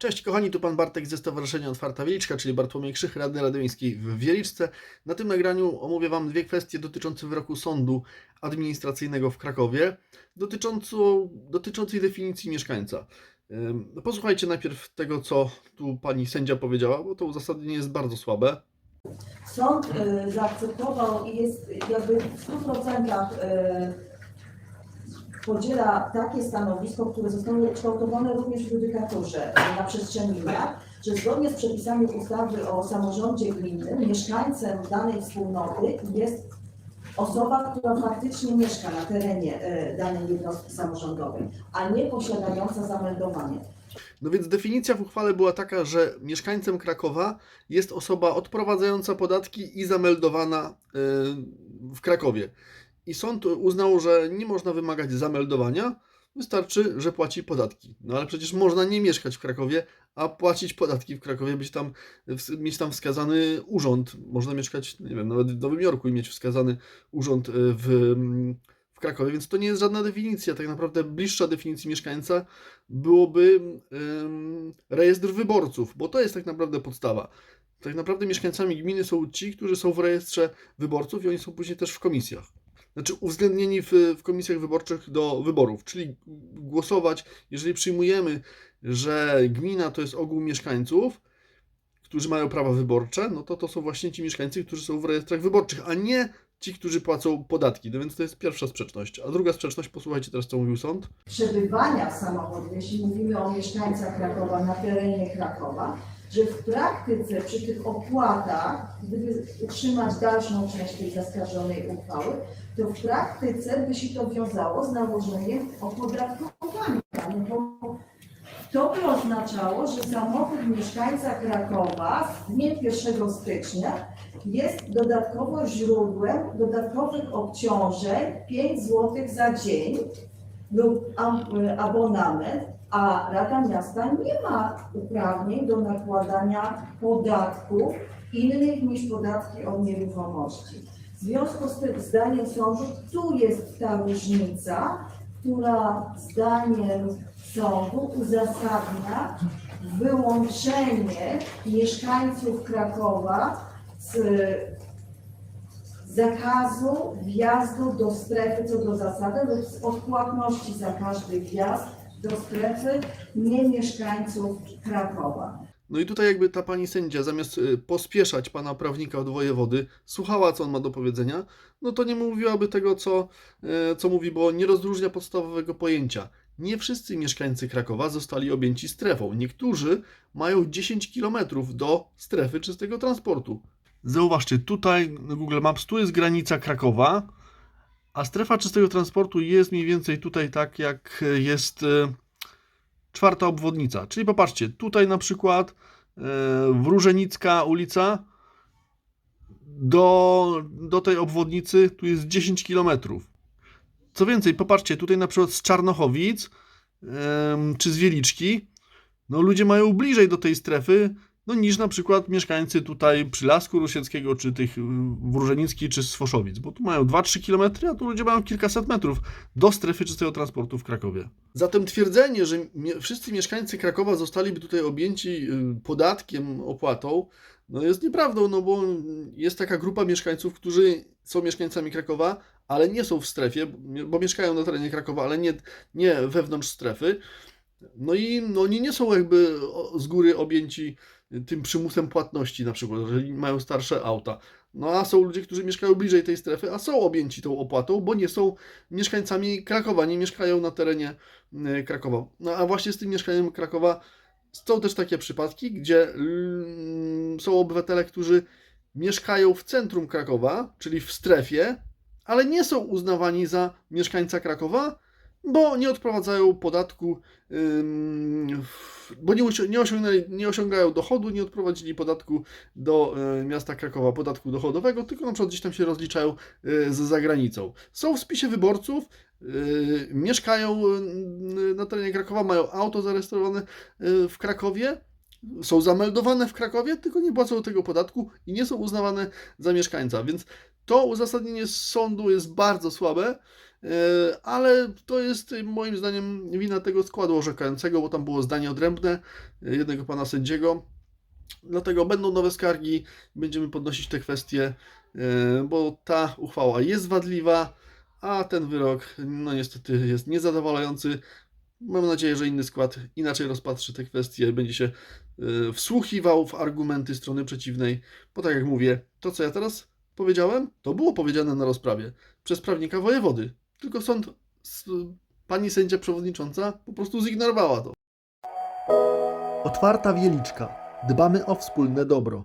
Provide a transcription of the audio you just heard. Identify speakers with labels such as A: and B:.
A: Cześć kochani, tu pan Bartek ze Stowarzyszenia Otwarta Wieliczka, czyli Bartłomiej Krzych, radny Rady Miejskiej w Wieliczce. Na tym nagraniu omówię wam dwie kwestie dotyczące wyroku sądu administracyjnego w Krakowie, dotyczącej definicji mieszkańca. Ym, Posłuchajcie najpierw tego, co tu pani sędzia powiedziała, bo to uzasadnienie jest bardzo słabe.
B: Sąd y, zaakceptował i jest jakby w 100% y, podziela takie stanowisko, które zostało kształtowane również w judykaturze na przestrzeni lat, że zgodnie z przepisami ustawy o samorządzie gminnym mieszkańcem danej wspólnoty jest osoba, która faktycznie mieszka na terenie y, danej jednostki samorządowej, a nie posiadająca zameldowanie.
A: No więc definicja w uchwale była taka, że mieszkańcem Krakowa jest osoba odprowadzająca podatki i zameldowana y, w Krakowie. I sąd uznał, że nie można wymagać zameldowania, wystarczy, że płaci podatki. No ale przecież można nie mieszkać w Krakowie, a płacić podatki w Krakowie, być tam, mieć tam wskazany urząd. Można mieszkać, nie wiem, nawet w Nowym Jorku i mieć wskazany urząd y, w, w Krakowie, więc to nie jest żadna definicja. Tak naprawdę bliższa definicji mieszkańca byłoby rejestr wyborców, bo to jest tak naprawdę podstawa. Tak naprawdę mieszkańcami gminy są ci, którzy są w rejestrze wyborców i oni są później też w komisjach. Znaczy uwzględnieni w, w komisjach wyborczych do wyborów, czyli głosować, jeżeli przyjmujemy, że gmina to jest ogół mieszkańców, którzy mają prawa wyborcze, no to to są właśnie ci mieszkańcy, którzy są w rejestrach wyborczych, a nie ci, którzy płacą podatki. No więc to jest pierwsza sprzeczność. A druga sprzeczność, posłuchajcie teraz, co mówił sąd.
B: przebywania w samochodzie, jeśli mówimy o mieszkańcach Krakowa na terenie Krakowa, że w praktyce przy tych opłatach, gdyby utrzymać dalszą część tej zaskarżonej uchwały, to w praktyce by się to wiązało z nałożeniem opodatkowania. No to by oznaczało, że samochód mieszkańca Krakowa z dniem 1 stycznia jest dodatkowo źródłem dodatkowych obciążeń 5 zł za dzień lub am- abonament, a Rada Miasta nie ma uprawnień do nakładania podatków innych niż podatki od nieruchomości. W związku z tym zdaniem sądu tu jest ta różnica, która zdaniem sądu uzasadnia wyłączenie mieszkańców Krakowa z zakazu wjazdu do strefy co do zasady lub z odpłatności za każdy wjazd do strefy nie mieszkańców Krakowa.
A: No i tutaj jakby ta pani sędzia, zamiast y, pospieszać pana prawnika od wojewody, słuchała, co on ma do powiedzenia, no to nie mówiłaby tego, co, e, co mówi, bo nie rozróżnia podstawowego pojęcia. Nie wszyscy mieszkańcy Krakowa zostali objęci strefą. Niektórzy mają 10 km do strefy czystego transportu. Zauważcie, tutaj na Google Maps, tu jest granica Krakowa, a strefa czystego transportu jest mniej więcej tutaj tak, jak jest e, czwarta obwodnica. Czyli popatrzcie, tutaj na przykład e, Wróżenicka ulica do, do tej obwodnicy tu jest 10 km. Co więcej, popatrzcie, tutaj na przykład z Czarnochowic em, czy z Wieliczki, no ludzie mają bliżej do tej strefy, no niż na przykład mieszkańcy tutaj przy Lasku Rusieckiego, czy tych y, Wróżenicki, czy Swoszowic, bo tu mają 2-3 km, a tu ludzie mają kilkaset metrów do strefy czystego transportu w Krakowie. Zatem twierdzenie, że wszyscy mieszkańcy Krakowa zostaliby tutaj objęci y, podatkiem, opłatą, no jest nieprawdą, no bo jest taka grupa mieszkańców, którzy są mieszkańcami Krakowa, ale nie są w strefie, bo mieszkają na terenie Krakowa, ale nie, nie wewnątrz strefy. No i no, oni nie są jakby z góry objęci tym przymusem płatności, na przykład, jeżeli mają starsze auta. No a są ludzie, którzy mieszkają bliżej tej strefy, a są objęci tą opłatą, bo nie są mieszkańcami Krakowa, nie mieszkają na terenie y, Krakowa. No a właśnie z tym mieszkaniem Krakowa są też takie przypadki, gdzie mm, są obywatele, którzy mieszkają w centrum Krakowa, czyli w strefie, ale nie są uznawani za mieszkańca Krakowa, bo nie odprowadzają podatku, bo nie, osią- nie, osiągnęli, nie osiągają dochodu, nie odprowadzili podatku do y, miasta Krakowa, podatku dochodowego, tylko na przykład gdzieś tam się rozliczają y, z zagranicą. Są w spisie wyborców, y, mieszkają na terenie Krakowa, mają auto zarejestrowane w Krakowie, są zameldowane w Krakowie, tylko nie płacą tego podatku i nie są uznawane za mieszkańca. Więc to uzasadnienie sądu jest bardzo słabe. E, ale to jest e, moim zdaniem wina tego składu orzekającego, bo tam było zdanie odrębne e, jednego pana sędziego. Dlatego będą nowe skargi, będziemy podnosić te kwestie, e, bo ta uchwała jest wadliwa, a ten wyrok, no niestety, jest niezadowalający. Mam nadzieję, że inny skład inaczej rozpatrzy te kwestie, będzie się e, wsłuchiwał w argumenty strony przeciwnej, bo tak jak mówię, to co ja teraz powiedziałem, to było powiedziane na rozprawie przez prawnika wojewody. Tylko sąd, pani sędzia przewodnicząca po prostu zignorowała to.
C: Otwarta Wieliczka. Dbamy o wspólne dobro.